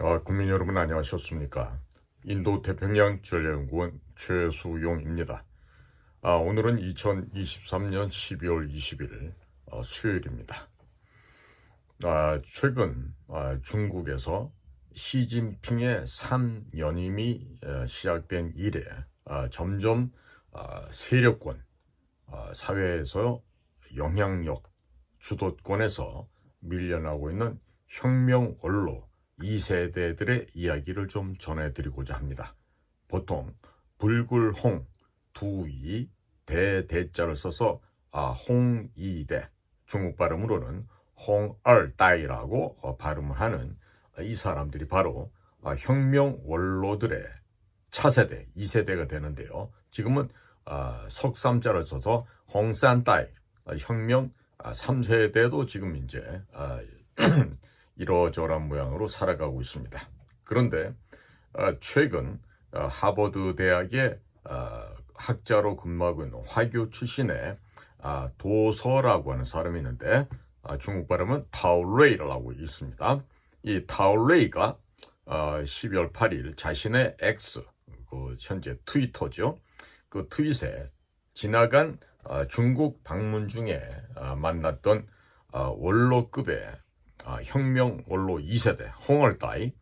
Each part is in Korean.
아, 국민 여러분 안녕하셨습니까? 인도 태평양 전략연구원 최수용입니다. 아, 오늘은 2023년 12월 20일 어, 수요일입니다. 아, 최근 아, 중국에서 시진핑의 3연임이 에, 시작된 이래 아, 점점 아, 세력권, 아, 사회에서 영향력, 주도권에서 밀려나고 있는 혁명 원로 2세대들의 이야기를 좀 전해드리고자 합니다. 보통 불굴홍, 두이, 대대자를 써서 아, 홍이대, 중국 발음으로는 홍얼따이라고 어, 발음을 하는 이 사람들이 바로 아, 혁명 원로들의 차세대, 2세대가 되는데요. 지금은 아, 석삼자를 써서 홍산따이, 아, 혁명 아, 3세대도 지금 이제 아, 이러저러한 모양으로 살아가고 있습니다. 그런데 아, 최근 아, 하버드 대학의 아, 학자로 근무하고 있는 화교 출신의 아, 도서라고 하는 사람이 있는데 아, 중국 발음은 타오레이라고 있습니다. 이 타오레이가 12월 8일 자신의 X, 그 현재 트위터죠. 그 트윗에 지나간 아, 중국 방문 중에 아, 만났던 아, 원로급의 아, 혁명 원로 2세대 홍얼따이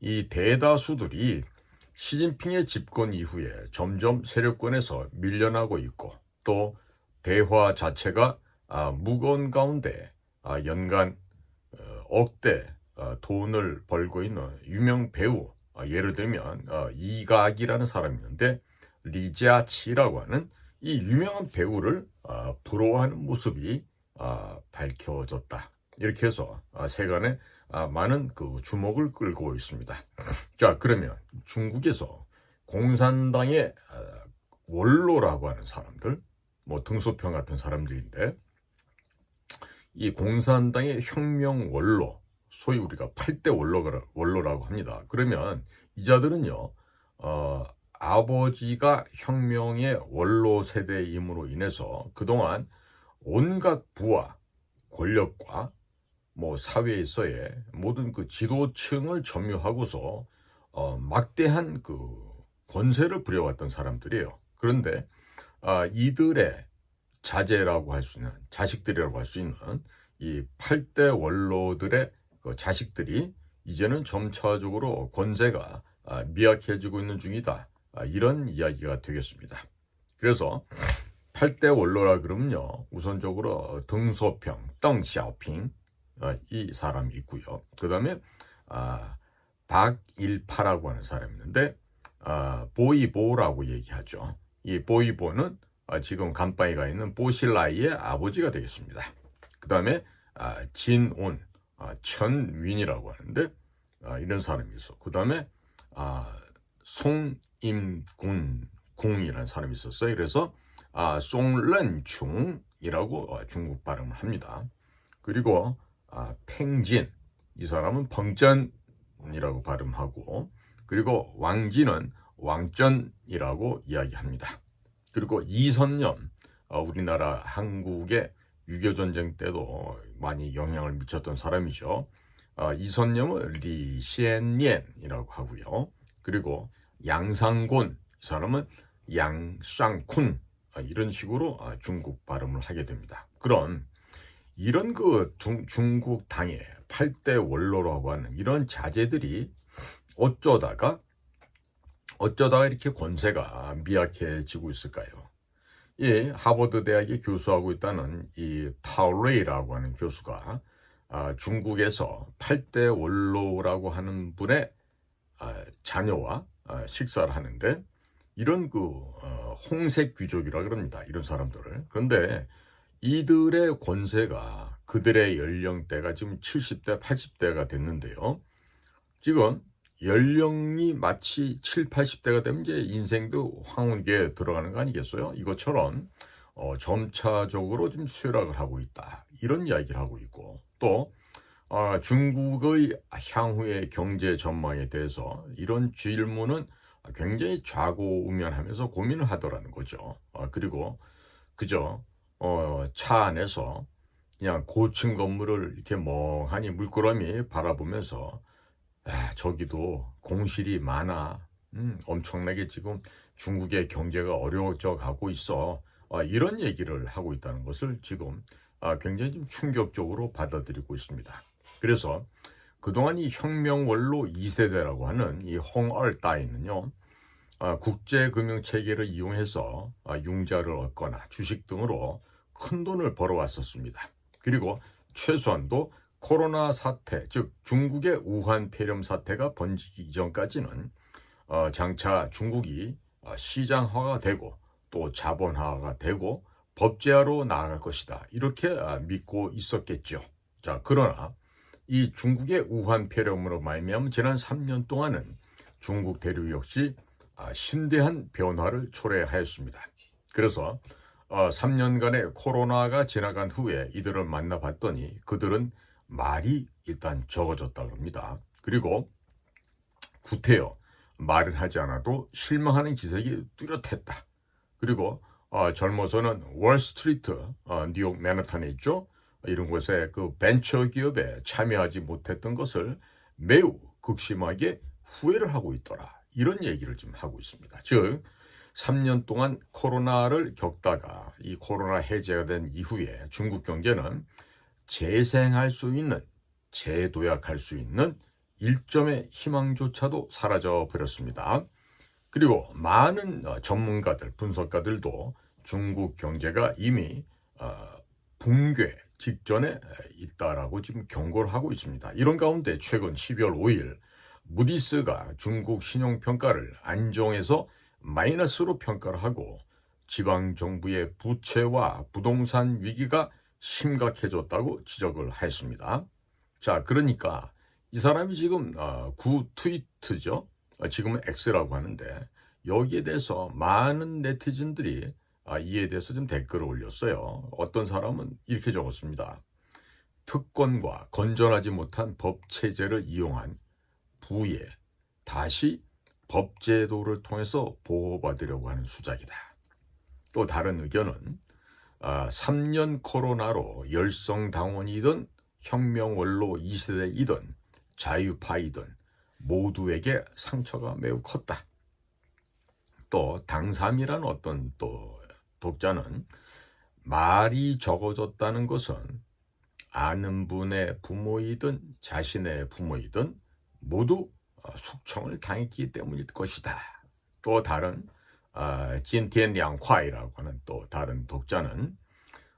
이 대다수들이 시진핑의 집권 이후에 점점 세력권에서 밀려나고 있고 또 대화 자체가 아, 무거운 가운데 아, 연간 어, 억대 어, 돈을 벌고 있는 유명 배우 아, 예를 들면 어, 이각이라는 사람이 있는데 리자치라고 하는 이 유명한 배우를 아, 부러워하는 모습이 아, 밝혀졌다. 이렇게 해서 아, 세간에 아, 많은 그 주목을 끌고 있습니다. 자, 그러면 중국에서 공산당의 아, 원로라고 하는 사람들, 뭐 등소평 같은 사람들인데 이 공산당의 혁명 원로, 소위 우리가 8대 원로가, 원로라고 합니다. 그러면 이 자들은요, 어, 아버지가 혁명의 원로 세대임으로 인해서 그동안 온갖 부와 권력과 뭐 사회에서의 모든 그 지도층을 점유하고서 어, 막대한 그 권세를 부려왔던 사람들이에요. 그런데 아, 이들의 자제라고 할 수 있는 자식들이라고 할 수 있는 이 8대 원로들의 그 자식들이 이제는 점차적으로 권세가 아, 미약해지고 있는 중이다. 아, 이런 이야기가 되겠습니다. 그래서 8대 원로라 그러면요. 우선적으로 등소평, 덩샤오핑 어, 이 사람이 있고요. 그 다음에 아, 박일파라고 하는 사람이 있는데 아, 보이보라고 얘기하죠. 이 보이보는 아, 지금 간빠이가 있는 보실라이의 아버지가 되겠습니다. 그 다음에 아, 진온, 아, 천윈이라고 하는데 아, 이런 사람이 있어. 그 다음에 아, 송임군 궁이라는 사람이 있었어요. 그래서 아, 송런충이라고 어, 중국 발음을 합니다. 그리고 아, 팽진 이 사람은 펑전이라고 발음하고 그리고 왕진은 왕전이라고 이야기합니다. 그리고 이선년 어, 우리나라 한국의 6.25 전쟁 때도 많이 영향을 미쳤던 사람이죠. 어, 이선념은 리시엔옌이라고 하고요. 그리고 양상곤 이 사람은 양쌍쿤 아, 이런 식으로 아, 중국 발음을 하게 됩니다. 그런 이런 그 중, 중국 당의 8대 원로라고 하는 이런 자제들이 어쩌다가 어쩌다가 이렇게 권세가 미약해지고 있을까요? 이 하버드 대학에 교수하고 있다는 이 타오레이라고 하는 교수가 아, 중국에서 8대 원로라고 하는 분의 아, 자녀와 아, 식사를 하는데 이런 그 어, 홍색 귀족이라 그럽니다. 이런 사람들을. 그런데 이들의 권세가 그들의 연령대가 지금 70대, 80대가 됐는데요. 지금 연령이 마치 7, 80대가 되면 이제 인생도 황혼기에 들어가는 거 아니겠어요? 이것처럼 어, 점차적으로 좀 쇠락을 하고 있다. 이런 이야기를 하고 있고 또 아, 중국의 향후의 경제 전망에 대해서 이런 질문은 굉장히 좌고우면하면서 고민을 하더라는 거죠. 아, 그리고 그저 어, 차 안에서 그냥 고층 건물을 이렇게 멍하니 물끄러미 바라보면서 아, 저기도 공실이 많아. 음, 엄청나게 지금 중국의 경제가 어려워져 가고 있어. 아, 이런 얘기를 하고 있다는 것을 지금 아, 굉장히 좀 충격적으로 받아들이고 있습니다. 그래서 그동안 이 혁명 원로 2세대라고 하는 이 홍얼따이는요. 아, 국제금융 체계를 이용해서 아, 융자를 얻거나 주식 등으로 큰 돈을 벌어왔었습니다. 그리고 최소한도 코로나 사태, 즉 중국의 우한 폐렴 사태가 번지기 이전까지는 어, 장차 중국이 어, 시장화가 되고 또 자본화가 되고 법제화로 나아갈 것이다. 이렇게 아, 믿고 있었겠죠. 자, 그러나 이 중국의 우한 폐렴으로 말미암아 지난 3년 동안은 중국 대륙 역시 아, 심대한 변화를 초래하였습니다. 그래서 어, 3년간의 코로나가 지나간 후에 이들을 만나봤더니 그들은 말이 일단 적어졌다 그럽니다. 그리고 구태여 말을 하지 않아도 실망하는 기색이 뚜렷했다. 그리고 어, 젊어서는 월스트리트, 어, 뉴욕 맨하탄에 있죠. 이런 곳에 그 벤처 기업에 참여하지 못했던 것을 매우 극심하게 후회를 하고 있더라. 이런 얘기를 지금 하고 있습니다. 즉, 3년 동안 코로나를 겪다가 이 코로나 해제가 된 이후에 중국 경제는 재생할 수 있는, 재도약할 수 있는 일점의 희망조차도 사라져 버렸습니다. 그리고 많은 어, 전문가들, 분석가들도 중국 경제가 이미 어, 붕괴 직전에 있다라고 지금 경고를 하고 있습니다. 이런 가운데 최근 12월 5일 무디스가 중국 신용평가를 안정해서 마이너스로 평가를 하고 지방 정부의 부채와 부동산 위기가 심각해졌다고 지적을 했습니다. 자, 그러니까 이 사람이 지금 어, 구 트위트죠. 어, 지금은 X라고 하는데 여기에 대해서 많은 네티즌들이 아, 이에 대해서 좀 댓글을 올렸어요. 어떤 사람은 이렇게 적었습니다. 특권과 건전하지 못한 법 체제를 이용한 부에 다시 법제도를 통해서 보호받으려고 하는 수작이다. 또 다른 의견은 아, 3년 코로나로 열성당원이든 혁명원로 2세대이든 자유파이든 모두에게 상처가 매우 컸다. 또 당삼이라는 어떤 또 독자는 말이 적어졌다는 것은 아는 분의 부모이든 자신의 부모이든 모두 어, 숙청을 당했기 때문일 것이다. 또 다른 어, 진티엔량화이라고 하는 또 다른 독자는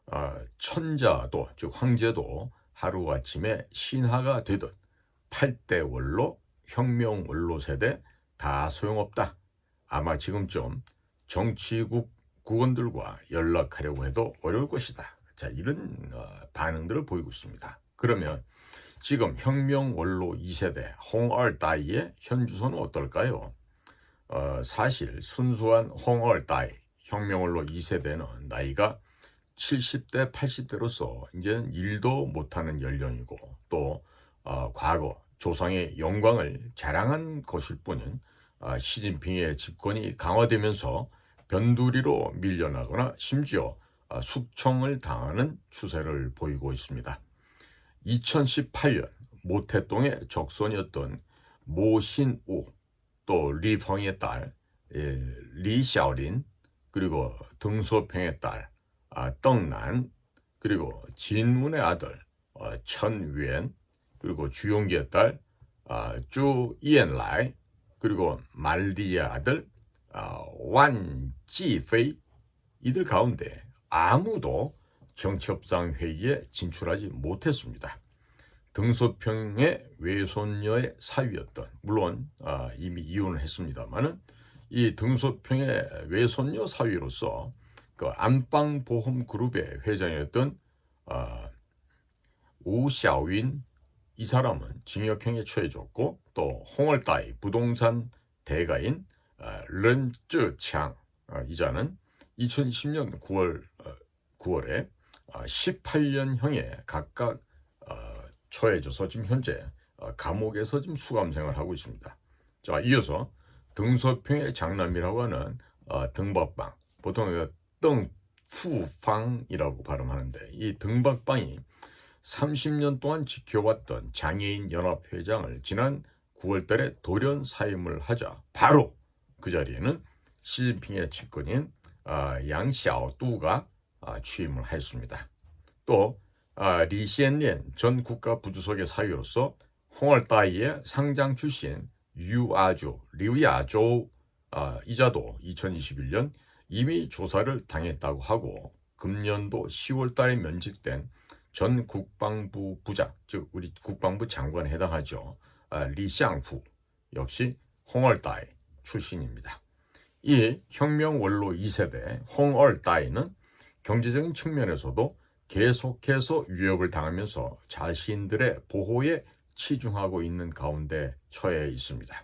어, 천자도 즉 황제도 하루아침에 신하가 되듯 8대 원로, 혁명 원로 세대 다 소용없다. 아마 지금쯤 정치국 국원들과 연락하려고 해도 어려울 것이다. 자, 이런 어, 반응들을 보이고 있습니다. 그러면 지금 혁명 원로 2세대 홍얼따이의 현 주소는 어떨까요? 어, 사실 순수한 홍얼따이 혁명 원로 2세대는 나이가 70대, 80대로서 이제는 일도 못하는 연령이고 또 어, 과거 조상의 영광을 자랑한 것일 뿐인 어, 시진핑의 집권이 강화되면서 변두리로 밀려나거나 심지어 어, 숙청을 당하는 추세를 보이고 있습니다. 2018년 모태동의 적선이었던 모신우 또 리펑의 딸 예, 리샤오린 그리고 등소평의 딸 아, 떡난 그리고 진문의 아들 어, 천위엔 그리고 주용기의 딸 아, 쭈이엔라이 그리고 말리의 아들 아, 완지페이 이들 가운데 아무도 정치협상 회의에 진출하지 못했습니다. 등소평의 외손녀의 사위였던 물론 아, 이미 이혼을 했습니다만은 이 등소평의 외손녀 사위로서 그 안방보험 그룹의 회장이었던 아, 우샤윈 이 사람은 징역형에 처해졌고 또 홍얼따이 부동산 대가인 아, 른쯔창 아, 이자는 2010년 9월 9월에 18년형에 각각 어, 처해져서 지금 현재 어, 감옥에서 지금 수감 생활하고 있습니다. 자, 이어서 등소평의 장남이라고 하는 어, 등박방, 보통 등푸팡이라고 발음하는데 이 등박방이 30년 동안 지켜왔던 장애인 연합회장을 지난 9월달에 돌연 사임을 하자 바로 그 자리에는 시진핑의 측근인 아, 양샤오두가 아, 취임을 하였습니다. 또 아, 리시엔리엔 전 국가부주석의 사위로서 홍얼따이의 상장 출신 유아조, 리우야조 아, 이자도 2021년 이미 조사를 당했다고 하고 금년도 10월달에 면직된 전 국방부 부장, 즉 우리 국방부 장관에 해당하죠. 아, 리샹후 역시 홍얼따이 출신입니다. 이 혁명 원로 2세대 홍얼따이는 경제적인 측면에서도 계속해서 위협을 당하면서 자신들의 보호에 치중하고 있는 가운데 처해 있습니다.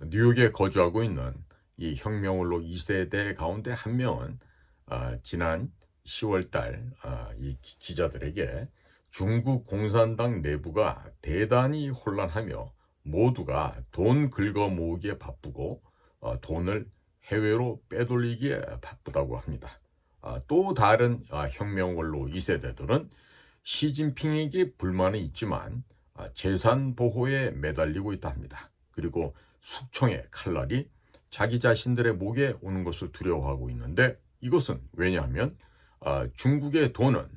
뉴욕에 거주하고 있는 이 혁명원로 2세대 가운데 한 명은 아, 지난 10월달 아, 이 기- 기자들에게 중국 공산당 내부가 대단히 혼란하며 모두가 돈 긁어 모으기에 바쁘고 어, 돈을 해외로 빼돌리기에 바쁘다고 합니다. 아, 또 다른 아, 혁명 원로 2세대들은 시진핑에게 불만은 있지만 아, 재산 보호에 매달리고 있다 합니다. 그리고 숙청의 칼날이 자기 자신들의 목에 오는 것을 두려워하고 있는데 이것은 왜냐하면 아, 중국의 돈은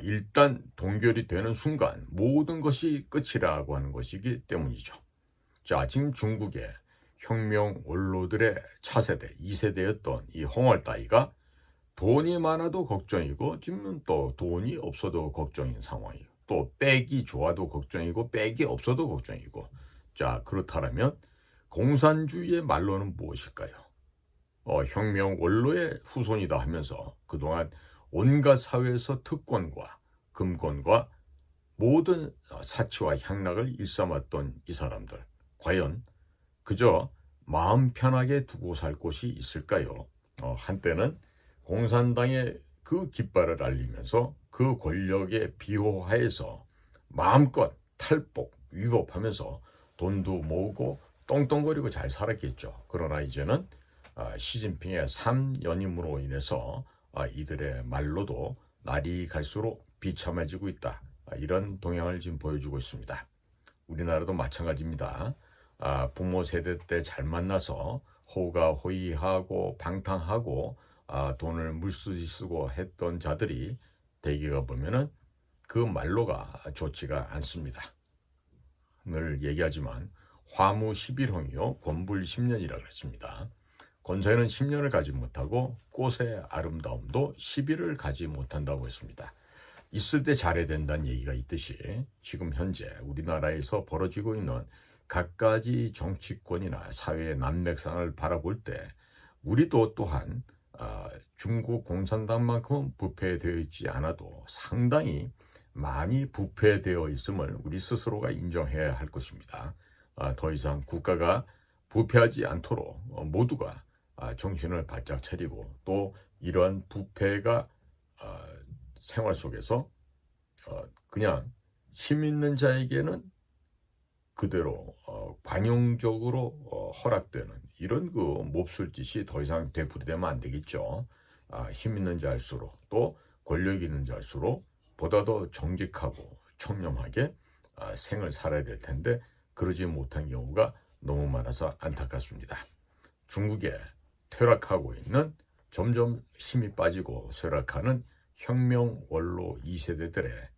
일단 동결이 되는 순간 모든 것이 끝이라고 하는 것이기 때문이죠. 자, 지금 중국의 혁명 원로들의 차세대, 2세대였던 이 홍얼따이가 돈이 많아도 걱정이고 지금은 또 돈이 없어도 걱정인 상황이에요. 또 백이 좋아도 걱정이고 백이 없어도 걱정이고 자 그렇다면 공산주의의 말로는 무엇일까요? 어, 혁명 원로의 후손이다 하면서 그동안 온갖 사회에서 특권과 금권과 모든 사치와 향락을 일삼았던 이 사람들 과연 그저 마음 편하게 두고 살 곳이 있을까요? 어, 한때는 공산당의 그 깃발을 알리면서 그 권력의 비호하에서 마음껏 탈복, 위법하면서 돈도 모으고 똥똥거리고 잘 살았겠죠. 그러나 이제는 아, 시진핑의 3연임으로 인해서 아, 이들의 말로도 날이 갈수록 비참해지고 있다. 아, 이런 동향을 지금 보여주고 있습니다. 우리나라도 마찬가지입니다. 아, 부모 세대 때 잘 만나서 호가호위하고 방탕하고 아, 돈을 물쓰지 쓰고 했던 자들이 대개가 보면은 그 말로가 좋지가 않습니다. 늘 얘기하지만 화무 11홍이요 권불 10년이라 그랬습니다. 권사에는 10년을 가지 못하고 꽃의 아름다움도 10일을 가지 못한다고 했습니다. 있을 때 잘해야 된다는 얘기가 있듯이 지금 현재 우리나라에서 벌어지고 있는 갖가지 정치권이나 사회의 난맥상을 바라볼 때 우리도 또한 아, 중국 공산당만큼 부패되어 있지 않아도 상당히 많이 부패되어 있음을 우리 스스로가 인정해야 할 것입니다. 아, 더 이상 국가가 부패하지 않도록 어, 모두가 아, 정신을 바짝 차리고 또 이러한 부패가 아, 생활 속에서 어, 그냥 힘 있는 자에게는 그대로 어, 관용적으로 어, 허락되는 이런 그 몹쓸 짓이 더 이상 되풀이되면 안 되겠죠. 아, 힘 있는 자일수록 또 권력 있는 자일수록 보다 더 정직하고 청렴하게 아, 생을 살아야 될 텐데 그러지 못한 경우가 너무 많아서 안타깝습니다. 중국에 퇴락하고 있는 점점 힘이 빠지고 쇠락하는 혁명 원로 2세대들의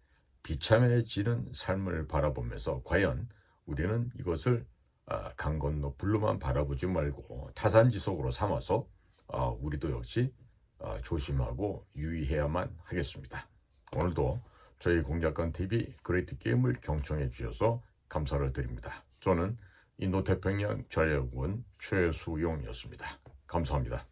비참해지는 삶을 바라보면서 과연 우리는 이것을 아, 강 건너 불로만 바라보지 말고 타산지석으로 삼아서 아, 우리도 역시 아, 조심하고 유의해야만 하겠습니다. 오늘도 저희 공작관 TV 그레이트 게임을 경청해 주셔서 감사를 드립니다. 저는 인도 태평양 자유연구원 최수용이었습니다. 감사합니다.